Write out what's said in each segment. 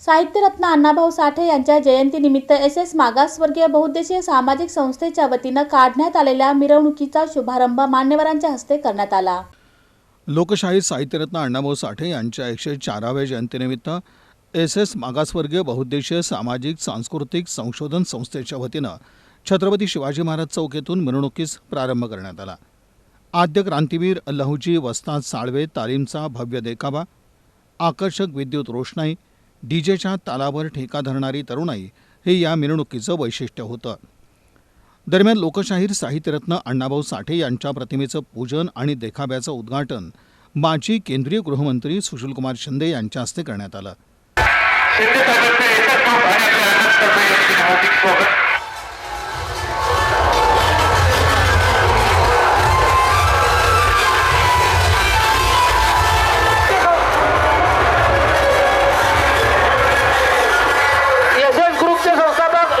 साहित्यरत्न अण्णाभाऊ साठे यांच्या जयंतीनिमित्त एस एस मागासवर्गीय बहुउद्देशीय सामाजिक संस्थेच्या वतीनं काढण्यात आलेल्या मिरवणुकीचा शुभारंभ मान्यवरांच्या हस्ते करण्यात आला. लोकशाहीर साहित्यरत्न अण्णाभाऊ साठे यांच्या एकशे चाराव्या जयंतीनिमित्त एस एस मागासवर्गीय बहुद्देशीय सामाजिक सांस्कृतिक संशोधन संस्थेच्या वतीनं छत्रपती शिवाजी महाराज चौक येथून मिरवणुकीस प्रारंभ करण्यात आला. आद्य क्रांतीवीर लहुजी वस्ताद साळवे तालीमचा भव्य देखावा आकर्षक विद्युत रोषणाई डीजेच्या तालावर ठेका धरणारी तरुणाई हे या मिरवणुकीचं वैशिष्ट्य होतं. दरम्यान लोकशाहीर साहित्यरत्न अण्णाभाऊ साठे यांच्या प्रतिमेचं पूजन आणि देखाव्याचं उद्घाटन माजी केंद्रीय गृहमंत्री सुशीलकुमार शिंदे यांच्या हस्ते करण्यात आलं.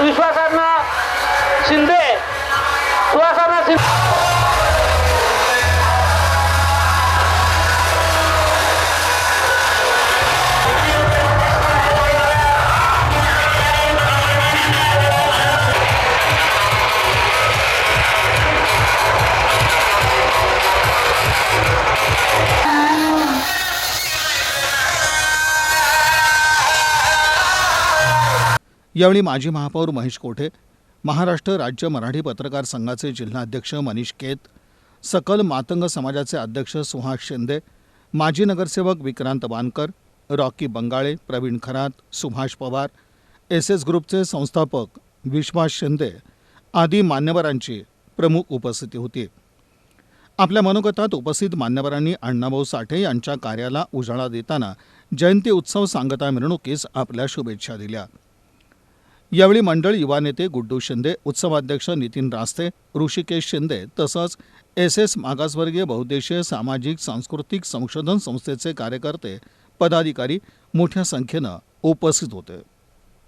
संस्थापक यावेळी माजी महापौर महेश कोठे महाराष्ट्र राज्य मराठी पत्रकार संघाचे जिल्हाध्यक्ष मनीष केत सकल मातंग समाजाचे अध्यक्ष सुहास शिंदे माजी नगरसेवक Vikrant Bankar Rocky Bangale Pravin Kharat Subhash Pawar S S ग्रुपचे संस्थापक विश्वास शिंदे आदी मान्यवरांची प्रमुख उपस्थिती होती. आपल्या मनोगतात उपस्थित मान्यवरांनी अण्णाभाऊ साठे यांच्या कार्याला उजाळा देताना जयंती उत्सव सांगता मिरवणुकीस आपल्या शुभेच्छा दिल्या. यावेळी मंडळ युवा नेते गुड्डू शिंदे उत्सवाध्यक्ष नितीन रास्ते ऋषिकेश शिंदे तसंच एस एस मागासवर्गीय बहुद्देशीय सामाजिक सांस्कृतिक संशोधन संस्थेचे कार्यकर्ते पदाधिकारी मोठ्या संख्येनं उपस्थित होते.